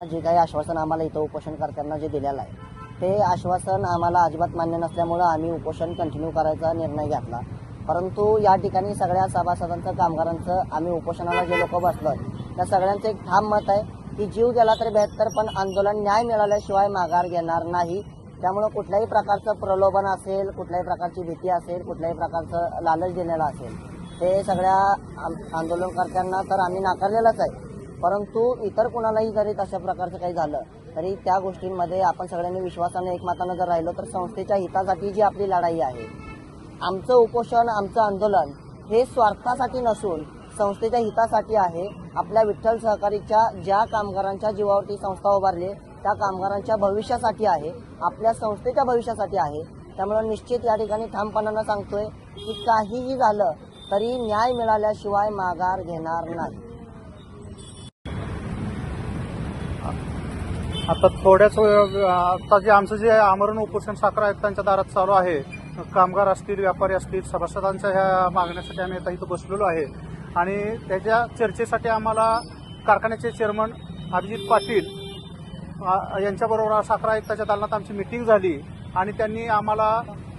जे काही आश्वासन आम्हाला इथं उपोषण करताना जे दिलेलं आहे ते आश्वासन आम्हाला अजिबात मान्य नसल्यामुळं आम्ही उपोषण कंटिन्यू करायचा निर्णय घेतला. परंतु या ठिकाणी सगळ्या सभासदांचं कामगारांचं आम्ही उपोषणाला जे लोक बसलो त्या सगळ्यांचं एक ठाम मत आहे की जीव गेला तर बेहत्तर पण आंदोलन न्याय मिळाल्याशिवाय माघार घेणार नाही. त्यामुळं कुठल्याही प्रकारचं प्रलोभन असेल कुठल्याही प्रकारची भीती असेल कुठल्याही प्रकारचं लालच देण्याला असेल ते सगळ्या आम- आंदोलनकर्त्यांना तर आम्ही नाकारलेलंच आहे. परंतु इतर कुणालाही जरी तशा प्रकारचं काही झालं तरी त्या गोष्टींमध्ये आपण सगळ्यांनी विश्वासाने एकमतानं जर राहिलो तर संस्थेच्या हितासाठी जी आपली लढाई आहे आमचं उपोषण आमचं आंदोलन हे स्वार्थासाठी नसून संस्थेच्या हितासाठी आहे. आपल्या विठ्ठल सहकारीच्या ज्या कामगारांच्या जीवावरती संस्था उभारली त्या कामगारांच्या भविष्यासाठी आहे आपल्या संस्थेच्या भविष्यासाठी आहे. त्यामुळे निश्चित या ठिकाणी ठामपणानं सांगतोय की काहीही झालं तरी न्याय मिळाल्याशिवाय माघार घेणार नाही. आता थोड्याच वेळ- आता जे आमचं जे आमरण उपोषण साखर आयुक्तांच्या दारात चालू आहे कामगार असतील व्यापारी असतील सभासदांच्या ह्या मागण्यासाठी आम्ही आता इथं बसलेलो आहे. आणि त्याच्या चर्चेसाठी आम्हाला कारखान्याचे चेअरमन अभिजित पाटील यांच्याबरोबर साखर आयुक्ताच्या दालनात आमची मिटिंग झाली. आणि त्यांनी आम्हाला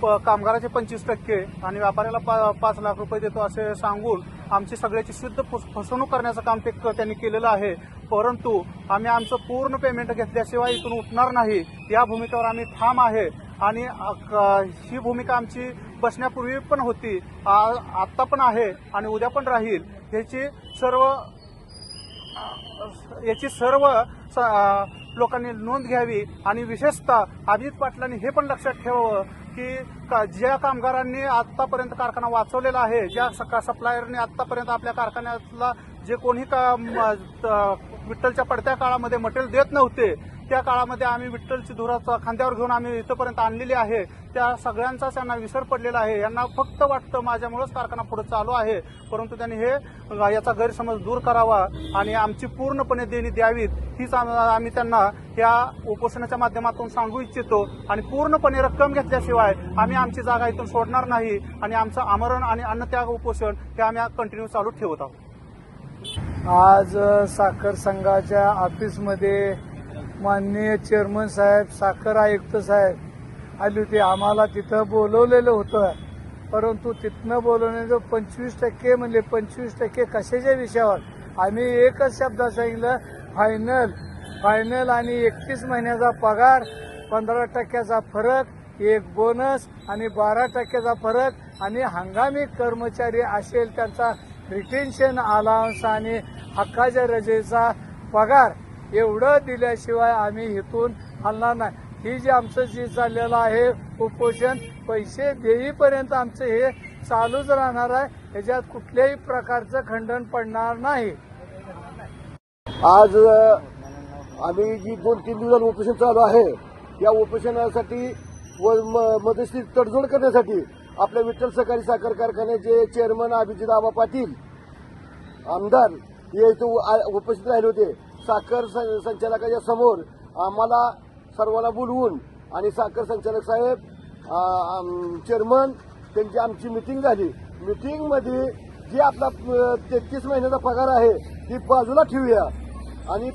कामगाराचे पंचवीस टक्के आणि व्यापाऱ्याला पा- पाच लाख रुपये देतो असे सांगून आमची सगळ्याची शुद्ध फसवणूक करण्याचं काम ते क- त्यांनी केलेलं आहे. परंतु आम्ही आमचं पूर्ण पेमेंट घेतल्याशिवाय इथून उठणार नाही. या भूमिकेवर आम्ही ठाम आहे. आणि ही भूमिका आमची बसण्यापूर्वी पण होती. आ- आत्ता पण आहे आणि उद्या पण राहील. याची सर्व याची सर्व स- लोकांनी नोंद घ्यावी आणि विशेषतः अजित पाटलांनी हे पण लक्षात ठेवावं की का- ज्या कामगारांनी आतापर्यंत कारखाना वाचवलेला आहे ज्या सका- सप्लायरने आतापर्यंत आपल्या कारखान्यातला जे कोणी का विठ्ठलच्या पडत्या काळामध्ये मटेरियल देत नव्हते त्या काळामध्ये आम्ही विठ्ठलची धुराचा खांद्यावर घेऊन आम्ही इथंपर्यंत आणलेली आहे. त्या सगळ्यांचाच यांना विसर पडलेला आहे. यांना फक्त वाटतं माझ्यामुळेच कारखाना पुढे चालू आहे. परंतु त्यांनी हे याचा गैरसमज दूर करावा आणि आमची पूर्णपणे देणी द्यावीत हीच आम्ही त्यांना या उपोषणाच्या माध्यमातून सांगू इच्छितो. आणि पूर्णपणे रक्कम घेतल्याशिवाय आम्ही आमची जागा इथून सोडणार नाही आणि आमचं आमरण आणि अन्नत्याग उपोषण हे आम्ही कंटिन्यू चालू ठेवत आहोत. आज साखर संघाच्या ऑफिसमध्ये माननीय चेअरमन साहेब साखर आयुक्त साहेब आले होते आम्हाला तिथं बोलवलेलं होतं. परंतु तिथनं बोलवण्याचं पंचवीस टक्के म्हणजे पंचवीस टक्के कशाच्या विषयावर? आम्ही एकच शब्दात सांगितलं फायनल. फायनल आणि एकतीस महिन्याचा पगार पंधरा टक्क्याचा फरक एक बोनस आणि बारा टक्क्याचा फरक आणि हंगामी कर्मचारी असेल त्यांचा रिटेन्शन अलाउन्स आणि हक्काच्या रजेचा पगार. एवढं दिल्याशिवाय आम्ही इथून हलणार नाही. ही जे आमचं जे चाललेलं आहे उपोषण पैसे देईपर्यंत आमचं हे चालूच राहणार आहे. याच्यात कुठल्याही प्रकारचं खंडन पडणार नाही. आज आम्ही जी दोन तीन दिवसात उपोषण चालू आहे या उपोषणासाठी व म- मदतशीर तडजोड करण्यासाठी आपल्या विठ्ठल सहकारी साखर कारखान्याचे चेअरमन अभिजित आबा पाटील आमदार हे इथं आ- उपस्थित राहिले होते. साखर सं- संचालकाच्या समोर आम्हाला सर्वांना बोलवून आणि साखर संचालक साहेब चेअरमन त्यांची आमची मिटिंग झाली. मिटिंगमध्ये जी आपला तेहतीस महिन्याचा पगार आहे ती बाजूला ठेवूया. आणि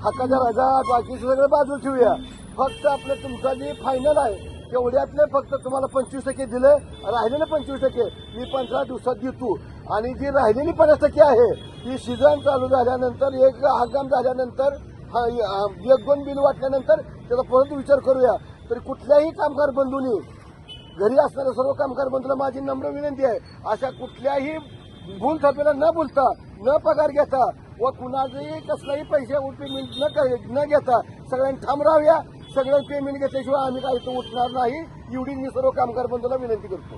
हक्काच्या राजा बाकी सगळं बाजूला ठेवूया. फक्त आपलं तुमचा जे फायनल आहे तेवढ्यातले फक्त तुम्हाला पंचवीस टक्के दिले राहिलेले पंचवीस टक्के. मी पंधरा दिवसात देतो. आणि जी राहिलेली पन्नास टक्के आहे ती सीझन चालू झाल्यानंतर एक हंगाम झाल्यानंतर एक दोन बिल वाटल्यानंतर त्याचा परत विचार करूया. तरी कुठल्याही कामगार बंधूंनी घरी असणाऱ्या सर्व कामगार बंधूला माझी नम्र विनंती आहे अशा कुठल्याही भूल थपेला न बोलता न पगार घेता व कुणाचंही कसलाही पैसे पेमेंट न न घेता सगळ्यांनी ठाम राहूया. सगळ्यांनी पेमेंट घेतल्याशिवाय आम्ही काही इथं उठणार नाही एवढी मी सर्व कामगार बंधूला विनंती करतो.